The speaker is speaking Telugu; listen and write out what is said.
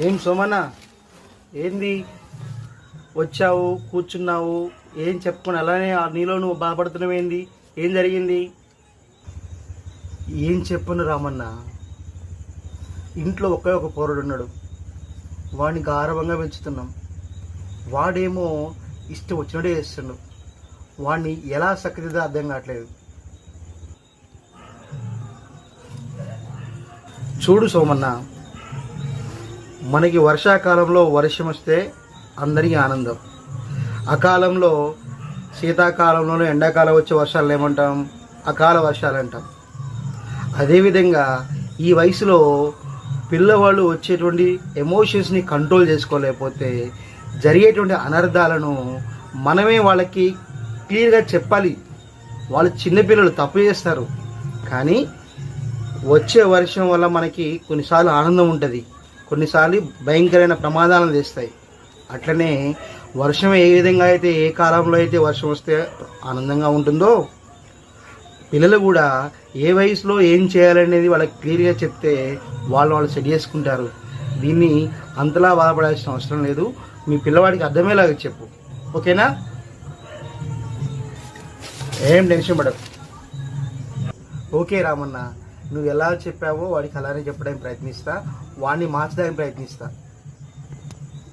ఏం సోమన్న? ఏంది? వచ్చావు కూర్చున్నావు ఏం చెప్పుకుని అలానే నీలో నువ్వు బాధపడుతున్నావు ఏంది? ఏం జరిగింది? ఏం చెప్పను రామన్న. ఇంట్లో ఒకే ఒక పౌరుడు ఉన్నాడు. వాడిని గారవంగా పెంచుతున్నాం. వాడేమో ఇష్టం వచ్చినట్టే చేస్తుండు. వాడిని ఎలా సక్కదిద్దో అర్థం కావట్లేదు. చూడు సోమన్నా. మనకి వర్షాకాలంలో వర్షం వస్తే అందరికీ ఆనందం. అకాలంలో శీతాకాలంలోనూ ఎండాకాలం వచ్చే వర్షాలు ఏమంటాం? అకాల వర్షాలు అంటాం. అదేవిధంగా ఈ వయసులో పిల్లవాళ్ళు వచ్చేటువంటి ఎమోషన్స్ని కంట్రోల్ చేసుకోలేకపోతే జరిగేటువంటి అనర్థాలను మనమే వాళ్ళకి క్లియర్గా చెప్పాలి. వాళ్ళు చిన్నపిల్లలు తప్పు చేస్తారు. కానీ వచ్చే వర్షం వల్ల మనకి కొన్నిసార్లు ఆనందం ఉంటుంది. కొన్నిసార్లు భయంకరమైన ప్రమాదాలను తెస్తాయి అట్లనే వర్షం ఏ విధంగా అయితే ఏ కాలంలో అయితే వర్షం వస్తే ఆనందంగా ఉంటుందో పిల్లలు కూడా ఏ వయసులో ఏం చేయాలనేది వాళ్ళకి క్లియర్గా చెప్తే వాళ్ళు వాళ్ళు సెట్ చేసుకుంటారు. దీన్ని అంతలా బాధపడాల్సిన అవసరం లేదు. మీ పిల్లవాడికి అర్థమయ్యేలాగా చెప్పు. ఓకేనా? ఏం టెన్షన్ పడదు ఓకే రామన్న. నువ్వు ఎలా చెప్పావో వాడికి అలానే చెప్పడానికి ప్రయత్నిస్తా. వాడిని మార్చడానికి ప్రయత్నిస్తా.